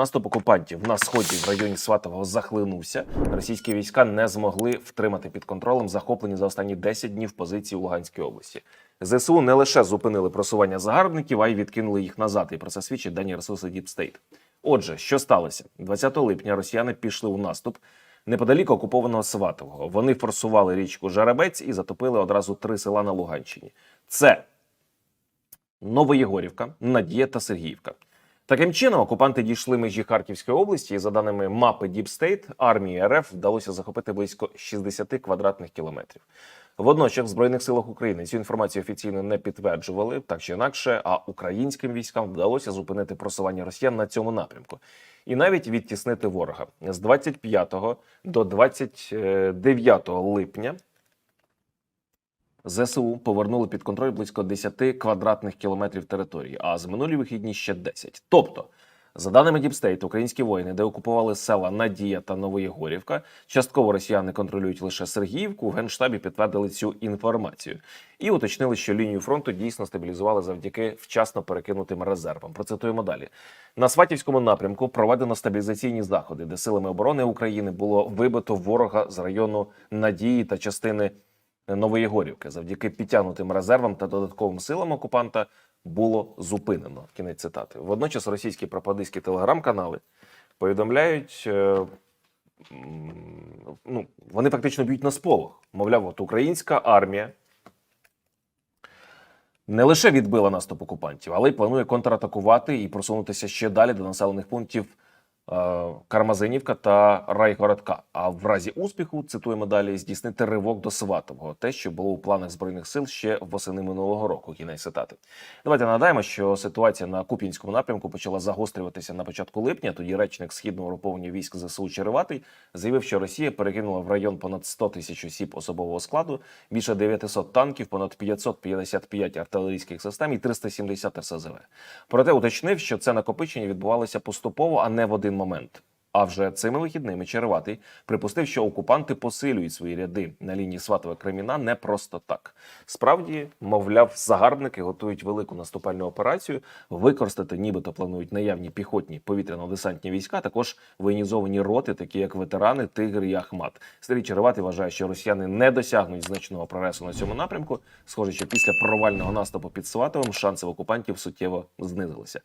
Наступ окупантів на сході в районі Сватового захлинувся. Російські війська не змогли втримати під контролем захоплені за останні 10 днів позиції у Луганській області. ЗСУ не лише зупинили просування загарбників, а й відкинули їх назад. І про це свідчить дані ресурси Deep State. Отже, що сталося? 20 липня росіяни пішли у наступ неподалік окупованого Сватового. Вони форсували річку Жарабець і затопили одразу три села на Луганщині. Це Новоєгорівка, Надія та Сергіївка. Таким чином, окупанти дійшли межі Харківської області, і за даними мапи State, армії РФ вдалося захопити близько 60 квадратних кілометрів. Водночас в Збройних силах України цю інформацію офіційно не підтверджували, так чи інакше, а українським військам вдалося зупинити просування росіян на цьому напрямку і навіть відтіснити ворога з 25 до 29 липня. ЗСУ повернули під контроль близько 10 квадратних кілометрів території, а з минулі вихідні ще 10. Тобто, за даними Діпстейт, українські воїни, де окупували села Надія та Новоєгорівка, частково росіяни контролюють лише Сергіївку. В генштабі підтвердили цю інформацію і уточнили, що лінію фронту дійсно стабілізували завдяки вчасно перекинутим резервам. Процитуємо далі. На Сватівському напрямку проведено стабілізаційні заходи, де силами оборони України було вибито ворога з району Надії та частини Новоєгорівки. Завдяки підтягнутим резервам та додатковим силам окупанта було зупинено. Кінець цитати. Водночас російські пропагандистські телеграм-канали повідомляють. е, Ну, вони фактично б'ють на сполох. Мовляв, от українська армія не лише відбила наступ окупантів, але й планує контратакувати і просунутися ще далі до населених пунктів Кармазинівка та Райгородка. А в разі успіху цитуємо далі здійснити ривок до Сватового, те, що було у планах збройних сил ще восени минулого року. Кінець цитати. Давайте нагадаємо, що ситуація на Куп'янському напрямку почала загострюватися на початку липня. Тоді речник східного угруповання військ ЗСУ Череватий заявив, що Росія перекинула в район понад 100 тисяч осіб особового складу, більше 900 танків, понад 555 артилерійських систем і 370 РСЗВ. Проте уточнив, що це накопичення відбувалося поступово, а не в один момент. А вже цими вихідними Череватий припустив, що окупанти посилюють свої ряди на лінії Сватове Креміна не просто так. Справді, мовляв, загарбники готують велику наступальну операцію. Використати, нібито планують наявні піхотні повітряно-десантні війська, також воєнізовані роти, такі як ветерани, Тигр і Ахмат. Сергій Череватий вважає, що росіяни не досягнуть значного прогресу на цьому напрямку. Схоже, що після провального наступу під Сватовим шанси в окупантів суттєво знизилися.